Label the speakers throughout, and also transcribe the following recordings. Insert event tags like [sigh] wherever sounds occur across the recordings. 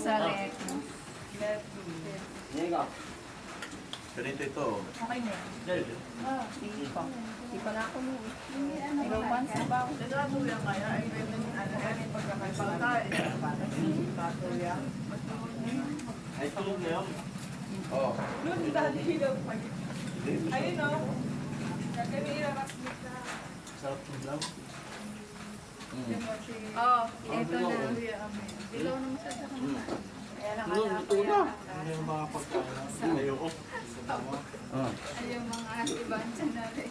Speaker 1: Sa rec.
Speaker 2: Niga.
Speaker 3: Ganito ito.
Speaker 1: Okay na yan. Hindi pa. Hindi pa na ako mo. Ikaw pa sa baw.
Speaker 3: Ay, tulog na yun. Oo.
Speaker 4: Ayun o. Kami irakas na.
Speaker 3: Sarap ng lang.
Speaker 1: Oh, ito na. Dilaw na masyado ka na. Kaya lang
Speaker 3: Tulog,
Speaker 1: alam
Speaker 3: ito
Speaker 1: ko
Speaker 3: na.
Speaker 1: yan.
Speaker 3: Ano yung mga pagkain? Ayoko. Ah.
Speaker 1: Ay, yung mga ibang na rin.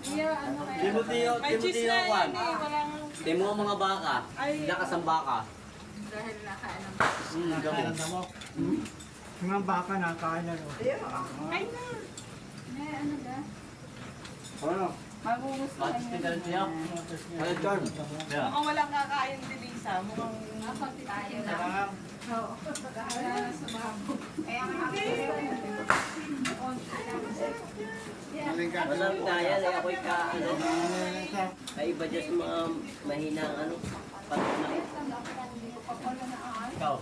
Speaker 1: Iya, ano kaya?
Speaker 2: Timoteo,
Speaker 4: May
Speaker 2: Timoteo
Speaker 4: na
Speaker 2: Juan.
Speaker 4: yan eh. Walang...
Speaker 2: Timo ang mga baka. Lakas ang baka.
Speaker 1: Dahil nakaalam.
Speaker 2: Hmm, gamo.
Speaker 5: mo. Mga baka nakain na. no?
Speaker 4: Ay na.
Speaker 1: Eh, ano ba?
Speaker 5: Ano?
Speaker 1: Magugustuhan niya.
Speaker 2: tingnan niya? Ano, John?
Speaker 3: Yeah.
Speaker 4: Mukhang walang kakain din Lisa. Mukhang...
Speaker 1: Ako, tayo na. Oo. Sa babo. Kaya nga.
Speaker 2: Masarap kaya na ako'y ka, ano, kaiba dyan sa mga mahina, ano, patulang. Ikaw.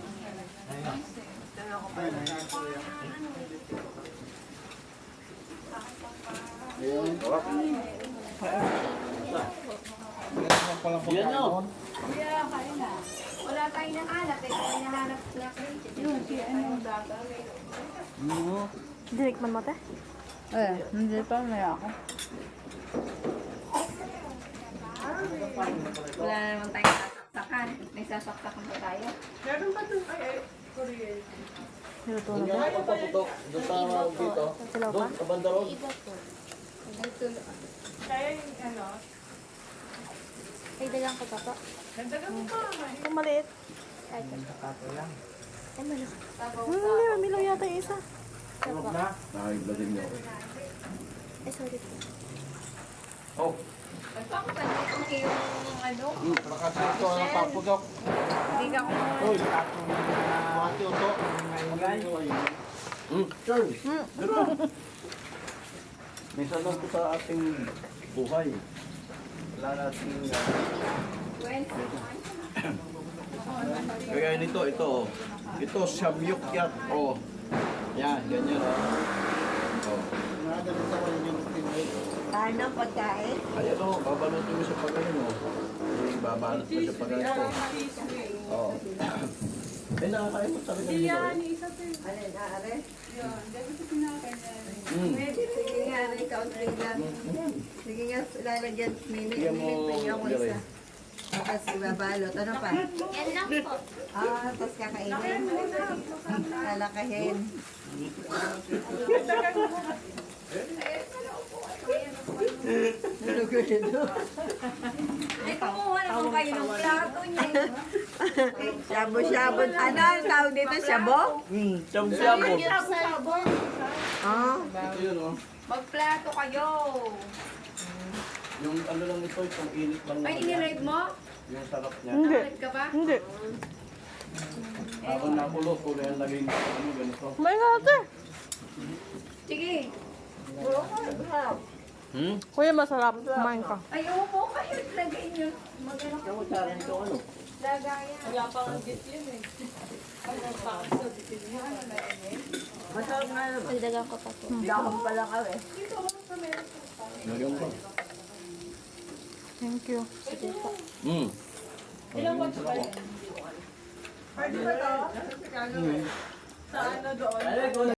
Speaker 2: Yan o.
Speaker 1: Kuya, kain na. Wala tayong nakalat eh. Kaya nahanap na crate. Yun, si ano yung daga.
Speaker 6: Dinikman mo, te?
Speaker 1: Eh, hindi pa may ako. Wala na naman tayong sasaksakan. May sasaksakan pa tayo.
Speaker 4: Meron ba dun? Ay, ay. Korean.
Speaker 6: Niluto na ba?
Speaker 2: Doon sa dito.
Speaker 6: Silaw pa?
Speaker 2: Doon, sa bandarog.
Speaker 4: Kaya yung ano...
Speaker 6: Ay, dalang ko pa pa.
Speaker 4: Nagdagan mo pa.
Speaker 6: Kung maliit. Ay, Ay, malaki. Hmm, hindi, mamilaw yata yung isa.
Speaker 5: Tulog na.
Speaker 3: Nakaibaling niyo.
Speaker 6: Ay, sorry.
Speaker 3: Oh.
Speaker 1: Nagpapapansin ko yung ano.
Speaker 5: Nakasito ang papudok.
Speaker 1: Hindi ka ko.
Speaker 5: Uy, tato na mga tuto. Maingay.
Speaker 3: Hmm, Charles. Ganda. [laughs] Minsan lang ito sa ating buhay. Wala nating... Uh, [coughs] kaya nito, ito. oh. Ito, samyuk yan. Oh. Yan, ganyan oh. Oh.
Speaker 5: Nakadali sa kanya yung tinay.
Speaker 6: Ano, pagkain?
Speaker 3: Ayan oh, babalutin mo sa pagano mo. Eh, babalot mo sa pagano. Oo. [coughs] Eh, nakakain mo talaga nito
Speaker 4: Yan,
Speaker 3: eh.
Speaker 4: isa pa yun.
Speaker 6: Alin, aare?
Speaker 1: Yun, dami ko pinakain.
Speaker 3: Mm.
Speaker 6: Sige nga, aare, country lang. Sige nga, lalagyan. May nilipin ako isa. Tapos ibabalot. Ano pa?
Speaker 1: Yan lang po.
Speaker 6: Ah, tapos kakainin. Lalakahin. Nalugulo.
Speaker 1: Ay, kumuha naman kayo ng plato niya.
Speaker 6: Shabu-shabu. Ano ang tawag dito? Shabo?
Speaker 3: Hmm, siyam-siyabo.
Speaker 6: Ah.
Speaker 3: Ito yun oh.
Speaker 1: Magplato kayo.
Speaker 3: Yung ano lang ito, itong init lang
Speaker 1: Ay, iniride mo?
Speaker 3: Yung sarap niya.
Speaker 1: Nakalit ka ba?
Speaker 6: Hindi.
Speaker 3: Ako nakulo, kulay ang lagay ng ano, ganito.
Speaker 6: May nga ate.
Speaker 1: Sige.
Speaker 3: Hmm?
Speaker 6: Kuya, masarap. Kumain ka.
Speaker 1: Ay, upo kayo. Lagay niyo. Mag-ano ka.
Speaker 2: Ito, nito, ano?
Speaker 1: Lagayan.
Speaker 4: Wala pa ang git yun eh. Pa sa?
Speaker 2: Masarap nga naman.
Speaker 6: Ko pa to.
Speaker 2: Dahon pa lang kami.
Speaker 3: Lagyan ko.
Speaker 6: Thank you.
Speaker 3: Hmm.
Speaker 4: Ilang months ba yun? Pwede ba to? Sa ano doon?